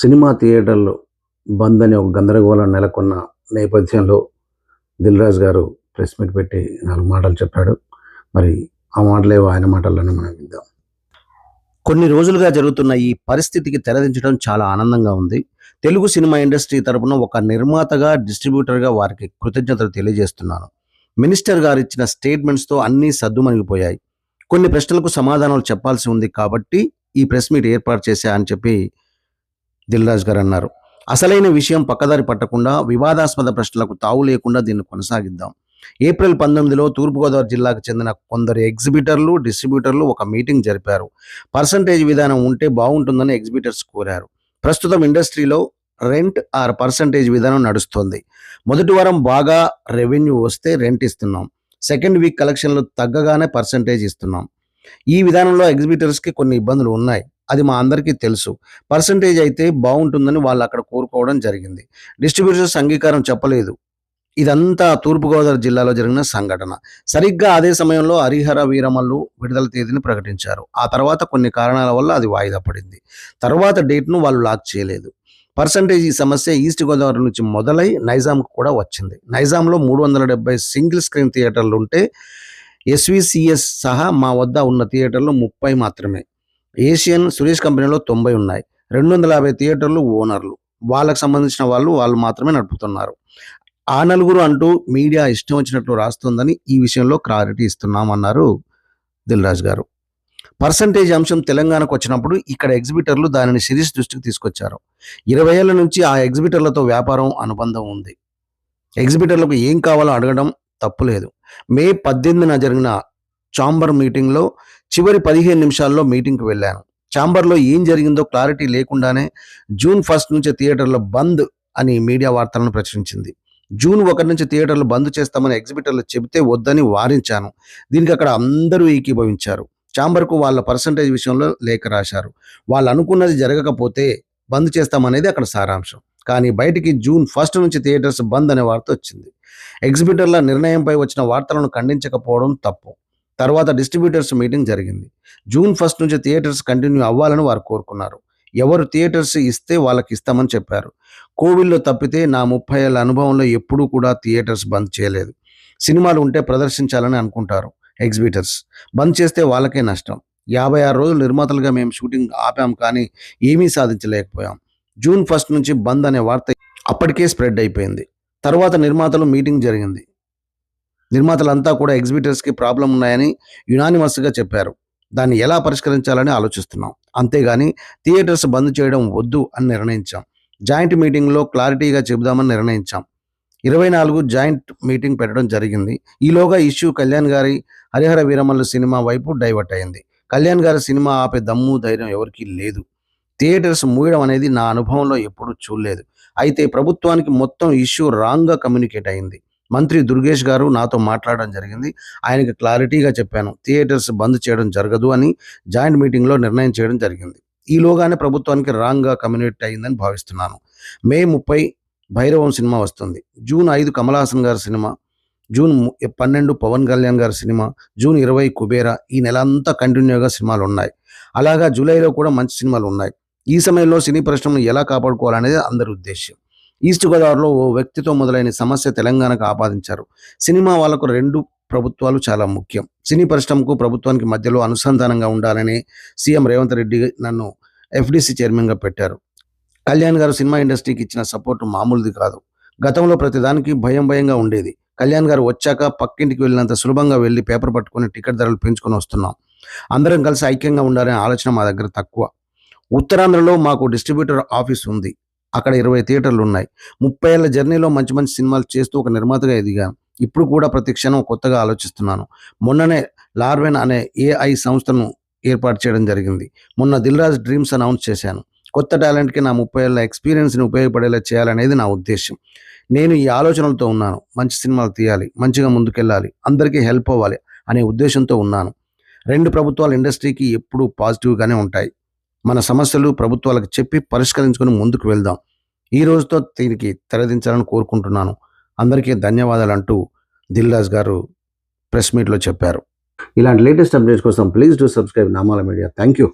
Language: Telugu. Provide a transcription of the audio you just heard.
సినిమా థియేటర్లు బంద్ అని ఒక గందరగోళం నెలకొన్న నేపథ్యంలో దిల్ రాజు గారు ప్రెస్ మీట్ పెట్టి నాలుగు మాటలు చెప్పాడు. మరి ఆ మాటలేవో ఆయన మాటల్లోనే మనం విద్దాం కొన్ని రోజులుగా జరుగుతున్న ఈ పరిస్థితికి తెరదించడం చాలా ఆనందంగా ఉంది. తెలుగు సినిమా ఇండస్ట్రీ తరపున ఒక నిర్మాతగా డిస్ట్రిబ్యూటర్గా వారికి కృతజ్ఞతలు తెలియజేస్తున్నాను. మినిస్టర్ గారు ఇచ్చిన స్టేట్మెంట్స్తో అన్నీ సద్దుమణిగిపోయాయి కొన్ని ప్రశ్నలకు సమాధానాలు చెప్పాల్సి ఉంది కాబట్టి ఈ ప్రెస్ మీట్ ఏర్పాటు చేశా అని చెప్పి దిల్రాజ్ గారు అన్నారు. అసలైన విషయం పక్కదారి పట్టకుండా వివాదాస్పద ప్రశ్నలకు తావు లేకుండా దీన్ని కొనసాగిద్దాం. ఏప్రిల్ పంతొమ్మిదిలో తూర్పుగోదావరి జిల్లాకు చెందిన కొందరు ఎగ్జిబిటర్లు డిస్ట్రిబ్యూటర్లు ఒక మీటింగ్ జరిపారు. పర్సంటేజ్ విధానం ఉంటే బాగుంటుందని ఎగ్జిబిటర్స్ కోరారు. ప్రస్తుతం ఇండస్ట్రీలో రెంట్ ఆర్ పర్సంటేజ్ విధానం నడుస్తుంది. మొదటి వారం బాగా రెవెన్యూ వస్తే రెంట్ ఇస్తున్నాం. సెకండ్ వీక్ కలెక్షన్లు తగ్గగానే పర్సంటేజ్ ఇస్తున్నాం. ఈ విధానంలో ఎగ్జిబిటర్స్కి కొన్ని ఇబ్బందులు ఉన్నాయి. అది మా అందరికీ తెలుసు. పర్సంటేజ్ అయితే బాగుంటుందని వాళ్ళు అక్కడ కోరుకోవడం జరిగింది. డిస్ట్రిబ్యూటర్స్ అంగీకారం చెప్పలేదు. ఇదంతా తూర్పుగోదావరి జిల్లాలో జరిగిన సంఘటన. సరిగ్గా అదే సమయంలో హరిహర వీరమల్లు విడుదల తేదీని ప్రకటించారు. ఆ తర్వాత కొన్ని కారణాల వల్ల అది వాయిదా పడింది. తర్వాత డేట్ను వాళ్ళు లాక్ చేయలేదు. పర్సంటేజ్ ఈ సమస్య ఈస్ట్ గోదావరి నుంచి మొదలై నైజాంకు కూడా వచ్చింది. నైజాంలో మూడు వందల డెబ్బై సింగిల్ స్క్రీన్ థియేటర్లు ఉంటే ఎస్విసిఎస్ సహా మా వద్ద ఉన్న థియేటర్లు ముప్పై మాత్రమే. ఏషియన్ సురేష్ కంపెనీలో తొంభై ఉన్నాయి. రెండు వందల యాభై థియేటర్లు ఓనర్లు. వాళ్ళకు సంబంధించిన వాళ్ళు వాళ్ళు మాత్రమే నడుపుతున్నారు. ఆ నలుగురు అంటూ మీడియా ఇష్టం వచ్చినట్లు రాస్తుందని ఈ విషయంలో క్లారిటీ ఇస్తున్నామన్నారు దిల్రాజ్ గారు. పర్సంటేజ్ అంశం తెలంగాణకు వచ్చినప్పుడు ఇక్కడ ఎగ్జిబిటర్లు దానిని సిరీస్ దృష్టికి తీసుకొచ్చారు. ఇరవై ఏళ్ళ నుంచి ఆ ఎగ్జిబిటర్లతో వ్యాపారం అనుబంధం ఉంది. ఎగ్జిబిటర్లకు ఏం కావాలో అడగడం తప్పులేదు. మే పద్దెనిమిదిన జరిగిన చాంబర్ మీటింగ్లో చివరి పదిహేను నిమిషాల్లో మీటింగ్కి వెళ్ళాను. చాంబర్లో ఏం జరిగిందో క్లారిటీ లేకుండానే జూన్ ఫస్ట్ నుంచి థియేటర్లో బంద్ అని మీడియా వార్తలను ప్రచురించింది. జూన్ ఒకటి నుంచి థియేటర్లు బంద్ చేస్తామని ఎగ్జిబిటర్లు చెబితే వద్దని వారించాను. దీనికి అక్కడ అందరూ ఏకీభవించారు. చాంబర్కు వాళ్ళ పర్సంటేజ్ విషయంలో లేఖ రాశారు. వాళ్ళు అనుకున్నది జరగకపోతే బంద్ చేస్తామనేది అక్కడ సారాంశం. కానీ బయటికి జూన్ ఫస్ట్ నుంచి థియేటర్స్ బంద్ అనే వార్త వచ్చింది. ఎగ్జిబిటర్ల నిర్ణయంపై వచ్చిన వార్తలను ఖండించకపోవడం తప్పు. తర్వాత డిస్ట్రిబ్యూటర్స్ మీటింగ్ జరిగింది. జూన్ ఫస్ట్ నుంచి థియేటర్స్ కంటిన్యూ అవ్వాలని వారు కోరుకున్నారు. ఎవరు థియేటర్స్ ఇస్తే వాళ్ళకి ఇస్తామని చెప్పారు. కోవిడ్లో తప్పితే నా ముప్పై ఏళ్ళ అనుభవంలో ఎప్పుడూ కూడా థియేటర్స్ బంద్ చేయలేదు. సినిమాలు ఉంటే ప్రదర్శించాలని అనుకుంటారు ఎగ్జిబిటర్స్. బంద్ చేస్తే వాళ్ళకే నష్టం. యాభై ఆరు రోజులు నిర్మాతలుగా మేము షూటింగ్ ఆపాం కానీ ఏమీ సాధించలేకపోయాం. జూన్ ఫస్ట్ నుంచి బంద్ అనే వార్త అప్పటికే స్ప్రెడ్ అయిపోయింది. తర్వాత నిర్మాతలు మీటింగ్ జరిగింది. నిర్మాతలంతా కూడా ఎగ్జిబిటర్స్కి ప్రాబ్లం ఉన్నాయని యునానిమస్గా చెప్పారు. దాన్ని ఎలా పరిష్కరించాలని ఆలోచిస్తున్నాం. అంతేగాని థియేటర్స్ బంద్ చేయడం వద్దు అని నిర్ణయించాం. జాయింట్ మీటింగ్లో క్లారిటీగా చెబుదామని నిర్ణయించాం. ఇరవై నాలుగు జాయింట్ మీటింగ్ పెట్టడం జరిగింది. ఈలోగా ఇష్యూ కళ్యాణ్ గారి హరిహర వీరమల్లు సినిమా వైపు డైవర్ట్ అయింది. కళ్యాణ్ గారి సినిమా ఆపే దమ్ము ధైర్యం ఎవరికీ లేదు. థియేటర్స్ మూయడం అనేది నా అనుభవంలో ఎప్పుడూ చూడలేదు. అయితే ప్రభుత్వానికి మొత్తం ఇష్యూ రాంగ్గా కమ్యూనికేట్ అయింది. మంత్రి దుర్గేష్ గారు నాతో మాట్లాడడం జరిగింది. ఆయనకి క్లారిటీగా చెప్పాను థియేటర్స్ బంద్ చేయడం జరగదు అని జాయింట్ మీటింగ్లో నిర్ణయం చేయడం జరిగింది. ఈలోగానే ప్రభుత్వానికి రాంగ్గా కమ్యూనికేట్ అయిందని భావిస్తున్నాను. మే ముప్పై భైరవం సినిమా వస్తుంది. జూన్ ఐదు కమలాసన్ గారి సినిమా జూన్ పన్నెండు పవన్ కళ్యాణ్ గారి సినిమా జూన్ ఇరవై కుబేరా ఈ నెల అంతా కంటిన్యూగా సినిమాలు ఉన్నాయి. అలాగా జూలైలో కూడా మంచి సినిమాలు ఉన్నాయి. ఈ సమయంలో సినీ పరిశ్రమను ఎలా కాపాడుకోవాలనేది అందరి ఉద్దేశం ఈస్ట్ గోదావరిలో ఓ వ్యక్తితో మొదలైన సమస్య తెలంగాణకు ఆపాదించారు. సినిమా వాళ్ళకు రెండు ప్రభుత్వాలు చాలా ముఖ్యం. సినీ పరిశ్రమకు ప్రభుత్వానికి మధ్యలో అనుసంధానంగా ఉండాలని సీఎం రేవంత్ రెడ్డి నన్ను ఎఫ్డీసీ చైర్మన్గా పెట్టారు. కళ్యాణ్ గారు సినిమా ఇండస్ట్రీకి ఇచ్చిన సపోర్ట్ మామూలుది కాదు. గతంలో ప్రతిదానికి భయం భయంగా ఉండేది. కళ్యాణ్ గారు వచ్చాక పక్కింటికి వెళ్ళినంత సులభంగా వెళ్ళి పేపర్ పట్టుకుని టికెట్ ధరలు పెంచుకొని వస్తున్నాం. అందరం కలిసి ఐక్యంగా ఉండాలనే ఆలోచన మా దగ్గర తక్కువ. ఉత్తరాంధ్రలో మాకు డిస్ట్రిబ్యూటర్ ఆఫీస్ ఉంది. అక్కడ ఇరవై థియేటర్లు ఉన్నాయి. ముప్పై ఏళ్ళ జర్నీలో మంచి మంచి సినిమాలు చేస్తూ ఒక నిర్మాతగా ఎదిగాను. ఇప్పుడు కూడా ప్రతి క్షణం కొత్తగా ఆలోచిస్తున్నాను. మొన్ననే లార్వెన్ అనే ఏఐ సంస్థను ఏర్పాటు చేయడం జరిగింది. మొన్న దిల్రాజ్ డ్రీమ్స్ అనౌన్స్ చేశాను. కొత్త టాలెంట్కి నా ముప్పై ఏళ్ళ ఎక్స్పీరియన్స్ని ఉపయోగపడేలా చేయాలనేది నా ఉద్దేశం నేను ఈ ఆలోచనలతో ఉన్నాను. మంచి సినిమాలు తీయాలి. మంచిగా ముందుకెళ్ళాలి. అందరికీ హెల్ప్ అవ్వాలి అనే ఉద్దేశంతో ఉన్నాను. రెండు ప్రభుత్వాలు ఇండస్ట్రీకి ఎప్పుడూ పాజిటివ్గానే ఉంటాయి. మన సమస్యలు ప్రభుత్వాలకు చెప్పి పరిష్కరించుకొని ముందుకు వెళ్దాం. ఈ రోజుతో దీనికి తెరదించాలని కోరుకుంటున్నాను. అందరికీ ధన్యవాదాలు అంటూ దిల్రాజ్ గారు ప్రెస్ మీట్లో చెప్పారు. ఇలాంటి లేటెస్ట్ అప్డేట్స్ కోసం please do subscribe Namala media. Thank you